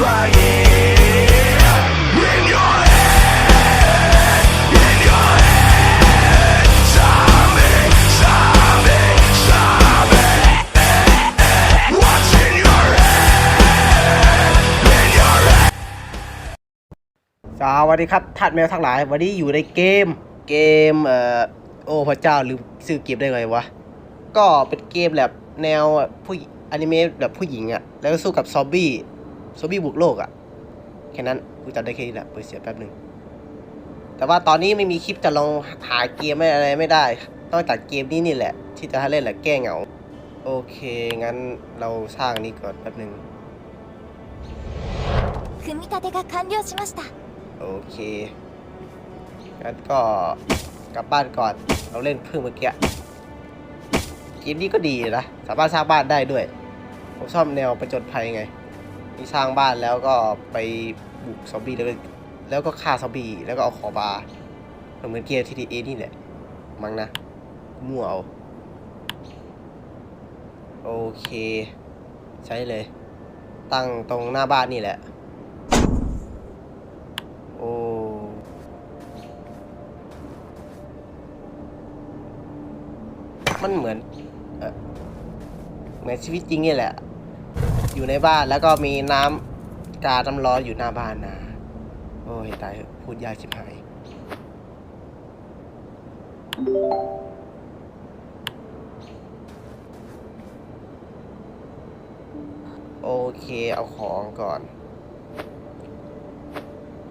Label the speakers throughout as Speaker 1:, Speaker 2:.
Speaker 1: สวัสดีครับทัดแมวทั้งหลาย วันนี้อยู่ในเกมเกมเอ่อโอ้พระเจ้าลืมซื้อเกมได้ไงวะ ก็เป็นเกมแบบแนวผู้อนิเมะแบบผู้หญิงอะ่ะ แล้วก็สู้กับซอมบี้ โซบี้บุกโลกอะ่ะ แค่นั้นกูจำได้แค่นี้แหละเปิดเสียแป๊บหนึ่งแต่ว่าตอนนี้ไม่มีคลิปจะลองถ่ายเกมอะไรไม่ได้นอกจากเกมนี้นี่แหละ ที่จะให้เล่นแหละแก้เหงา โอเค งั้นเราสร้างนี้ก่อนแป๊บหนึ่งโอเคงั้นก็กลับบ้านก่อน เราเล่นเพิ่งเมื่อกี้เกมนี้ก็ดีนะ สามารถสร้างบ้านได้ด้วย ผมชอบแนวประจนภัยไง มีสร้างบ้านแล้วก็ไปบุกซอมบี้แล้วก็แล้วก็ฆ่าซอมบี้แล้วก็เอาขอบาเหมือนเกม TTA นี่แหละมั้งนะ มั่วเอา โอเค ใช้เลย ตั้งตรงหน้าบ้านนี่แหละ โอ้มันเหมือนเออเหมือนชีวิตจริงนี่แหละ อยู่ในบ้านแล้วก็มีน้ำกาน้ำร้อนอยู่หน้าบ้านนะโอ้ยตายพูดยากชิบหายโอเคเอาของก่อน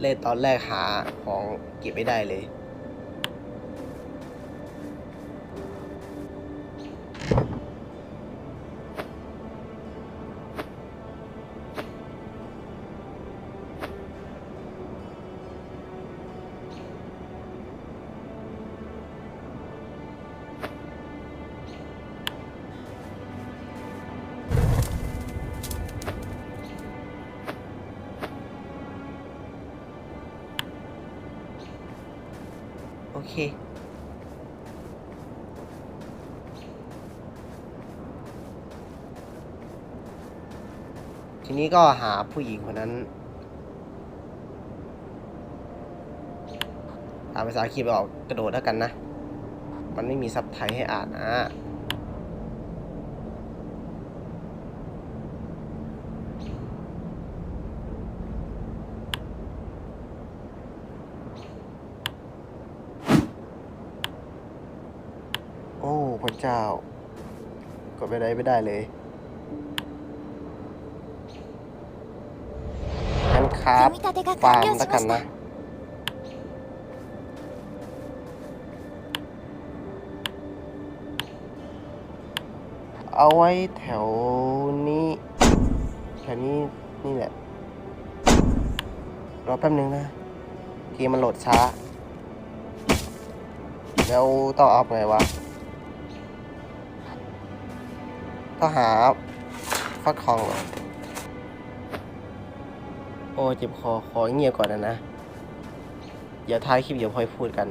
Speaker 1: เล่นตอนแรกหาของเก็บไม่ได้เลย เค ทีนี้ก็หาผู้หญิงคนนั้นอ่านภาษาอังกฤษออกกระโดดแล้วกันนะ มันไม่มีซับไทยให้อ่านนะ พระเจ้า กดไปได้ไม่ได้เลยงั้นครับฟั
Speaker 2: ง
Speaker 1: แล้วกันนะเอาไว้แถวนี้ แถวนี้นี่แหละ รอแป๊บนึงนะเกมมันโหลดช้า แล้วต้องเอาไงวะ ถ้าหาฟักทองโอ้เจ็บคอ ขอเงียบก่อนนะนะ เดี๋ยวท้ายคลิปเดี๋ยวค่อยพูดกัน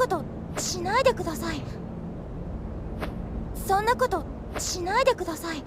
Speaker 2: ことしないでください。そんなことしないでください。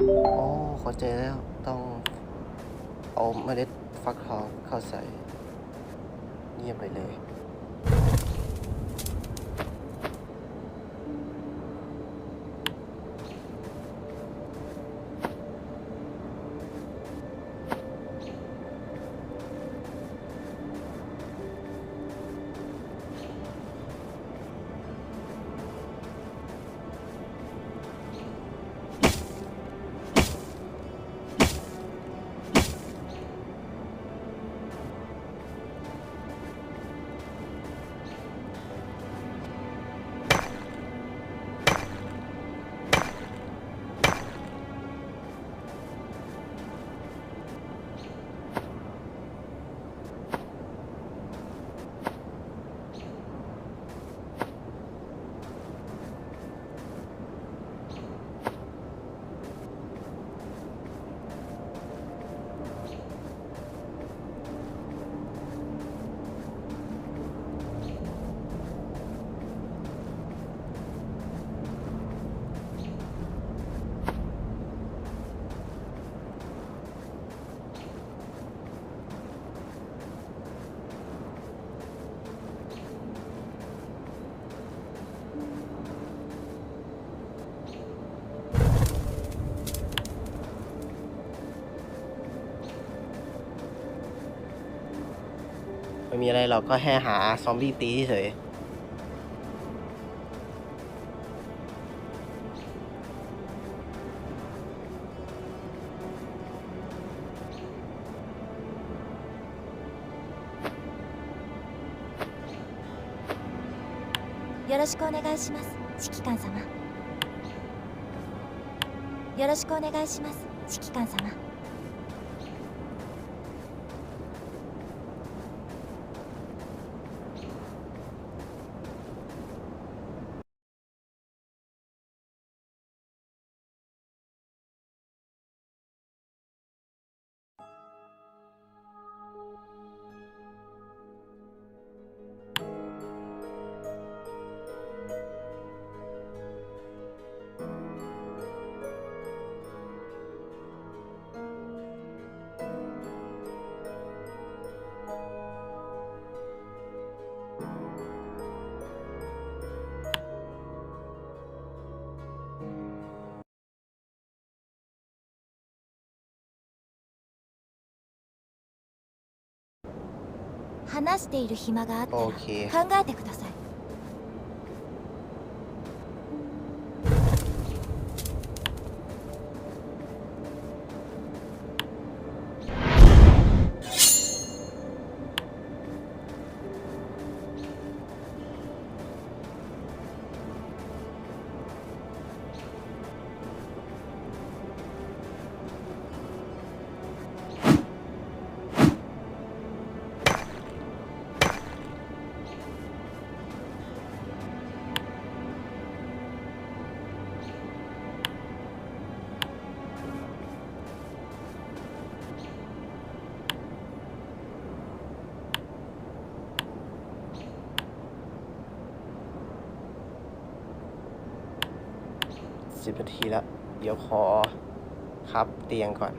Speaker 2: อ๋
Speaker 1: อเข้าใจแล้วต้องเอาเมล็ดฟักทองเข้าใส่เงียบไปเลย ม่มีอะไรเราก็แค่หาซอมบี้ตีเฉย
Speaker 2: よろしくお願いします指揮官様よろしくお願いします指揮官様 話している暇があったら
Speaker 1: オ
Speaker 2: 考えてください
Speaker 1: สิบนาทีแล้ว เดี๋ยวขอครับเตียงก่อน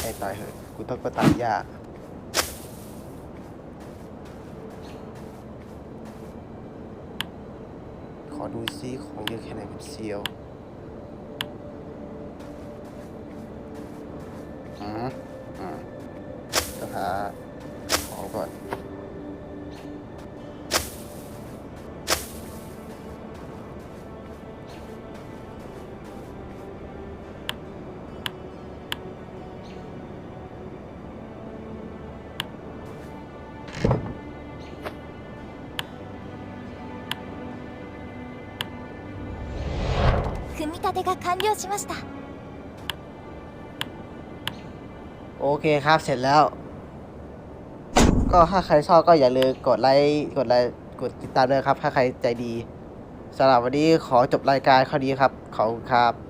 Speaker 1: ให้ตายเหอะกูต้องไปตัดหญ้าขอดูซิของเยอะแค่ไหนเป็นเซียว อืมอืมต้องหาของก่อน
Speaker 2: 組み立てが完了しました
Speaker 1: โอเคครับเสร็จแล้ว ก็ถ้าใครชอบก็อย่าลืมกดไลค์กดไลค์กดติดตามด้วยครับ ถ้าใครใจดีสำหรับวันนี้ขอจบรายการข้อนี้ครับขอบคุณครับ